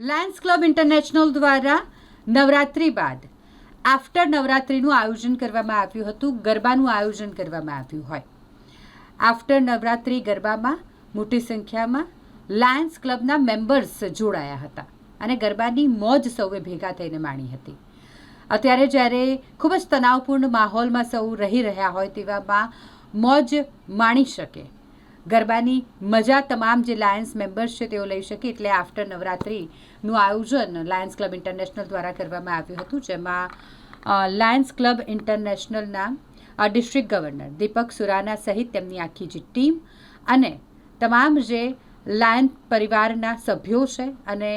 Lions club international દ્વારા નવરાત્રિ બાદ, after નવરાત્રિનું આયોજન કરવામાં આવ્યું હતું, ગરબાનું આયોજન કરવામાં આવ્યું હોય. આફ્ટર નવરાત્રિ ગરબામાં મોટી સંખ્યામાં લાયન્સ ક્લબના મેમ્બર્સ જોડાયા હતા અને ગરબાની મોજ સૌએ ભેગા થઈને માણી હતી. અત્યારે જ્યારે ખૂબ જ તણાવપૂર્ણ માહોલમાં સૌ રહી રહ્યા હોય તેવામાં મોજ માણી શકે ગરબાની મજા તમામ જે લાયન્સ મેમ્બર્સ છે તેઓ લઈ શકે એટલે આફ્ટર નવરાત્રિનું આયોજન લાયન્સ ક્લબ ઇન્ટરનેશનલ દ્વારા કરવામાં આવ્યું હતું, જેમાં લાયન્સ ક્લબ ઇન્ટરનેશનલના ડિસ્ટ્રિક્ટ ગવર્નર દીપક સુરાના સહિત તેમની આખી જે ટીમ અને તમામ જે લાયન પરિવારના સભ્યો છે અને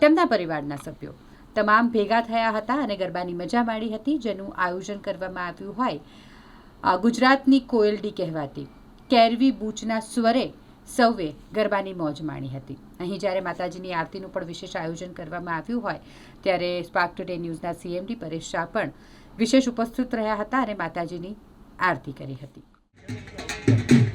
તેમના પરિવારના સભ્યો તમામ ભેગા થયા હતા અને ગરબાની મજા માણી હતી, જેનું આયોજન કરવામાં આવ્યું હોય ગુજરાતની કોયલડી કહેવાતી કેરવી બૂચના સ્વરે સૌએ ગરબાની મોજ માણી હતી. અહીં જ્યારે માતાજીની આરતીનું પણ વિશેષ આયોજન કરવામાં આવ્યું હોય, ત્યારે સ્પાર્ક ટુડે ન્યૂઝના સીએમડી પરેશ શાહ પણ વિશેષ ઉપસ્થિત રહ્યા હતા અને માતાજીની આરતી કરી હતી.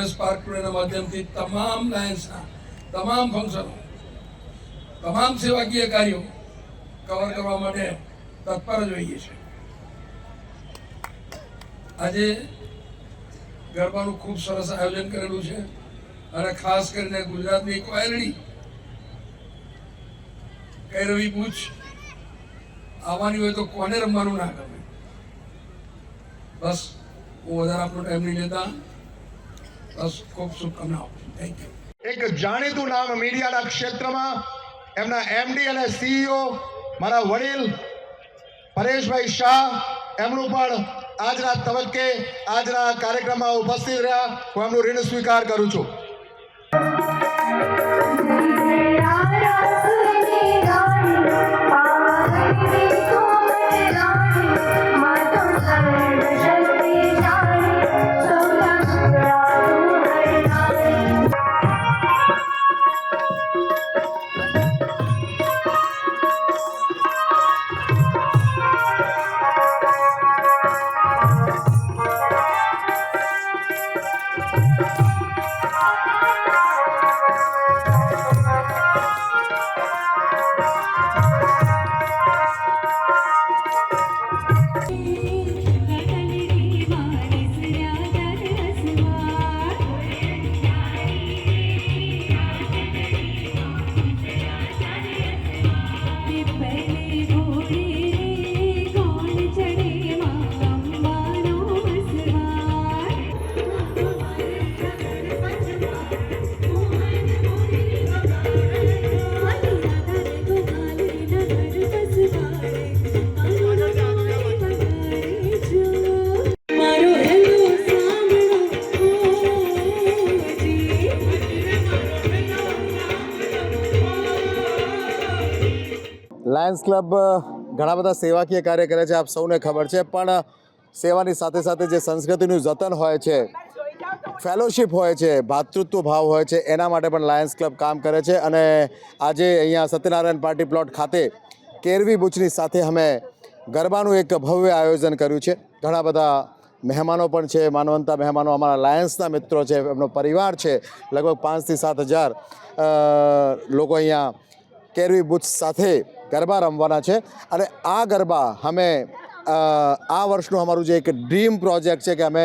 અમે સ્પાર્ક ટુડેના માધ્યમથી તમામ લાયન્સના તમામ ફંક્શનો તમામ સેવાકીય કાર્યો કવર કરવા માટે તત્પર જ હોઈએ આજે ગરબાનું ખૂબ સરસ આયોજન કરેલું છે અને ખાસ કરીને ગુજરાતની કોયરડી કૈરવી પૂછ, આવવાની હોય તો કોને રમવાનું ના ગમે? બસ, હું વધારે આપણો ટાઈમ નહીં લેતા. ખૂબ એક જાણીતું નામ મીડિયાના ક્ષેત્રમાં એમના એમડી અને સીઈઓ મારા વડીલ પરેશભાઈ શાહ એમનું પણ આજના તબક્કે આજના કાર્યક્રમમાં ઉપસ્થિત રહ્યા. હું એમનું ઋણ સ્વીકાર કરું છું. લાયન્સ ક્લબ ઘણા બધા સેવાકીય કાર્ય કરે છે, આપ સૌને ખબર છે, પણ સેવાની સાથે સાથે જે સંસ્કૃતિનું જતન હોય છે, ફેલોશિપ હોય છે, ભાતૃત્વ ભાવ હોય છે, એના માટે પણ લાયન્સ ક્લબ કામ કરે છે અને આજે અહીંયા સત્યનારાયણ પાર્ટી પ્લોટ ખાતે કેરવી બુચની સાથે અમે ગરબાનું એક ભવ્ય આયોજન કર્યું છે. ઘણા બધા મહેમાનો પણ છે, માનવંતા મહેમાનો, અમારા લાયન્સના મિત્રો છે, એમનો પરિવાર છે, લગભગ પાંચથી સાત હજાર લોકો અહીંયા કેરવી બુથ સાથે ગરબા રમવાના છે. અને આ ગરબા અમે આ વર્ષનું અમારું જે એક ડ્રીમ પ્રોજેક્ટ છે કે અમે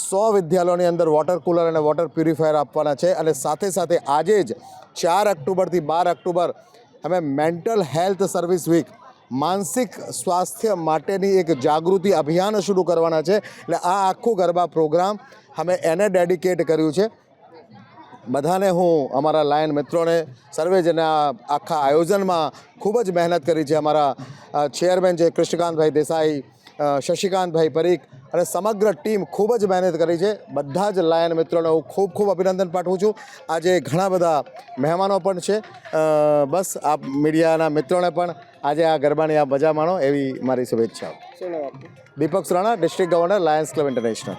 સો વિદ્યાલયોની અંદર વોટર કુલર અને વોટર પ્યુરિફાયર આપવાના છે. અને સાથે સાથે આજે જ ચાર ઓક્ટોબરથી બાર ઓક્ટોબર અમે મેન્ટલ હેલ્થ સર્વિસ વીક, માનસિક સ્વાસ્થ્ય માટેની એક જાગૃતિ અભિયાન શરૂ કરવાના છે. એટલે આ આખું ગરબા પ્રોગ્રામ અમે એને ડેડિકેટ કર્યું છે. બધાને હું અમારા લાયન મિત્રોને સર્વે જેને આ આખા આયોજનમાં ખૂબ જ મહેનત કરી છે અમારા ચેરમેન છે કૃષ્ણકાંતભાઈ દેસાઈ શશિકાંતભાઈ પરીખ અને સમગ્ર ટીમ ખૂબ જ મહેનત કરી છે. બધા જ લાયન મિત્રોને હું ખૂબ ખૂબ અભિનંદન પાઠવું છું. આજે ઘણા બધા મહેમાનો પણ છે. બસ આ મીડિયાના મિત્રોને પણ આજે આ ગરબાની આ મજા માણો એવી મારી શુભેચ્છાઓ. Deepak Surana district governor Lions club international.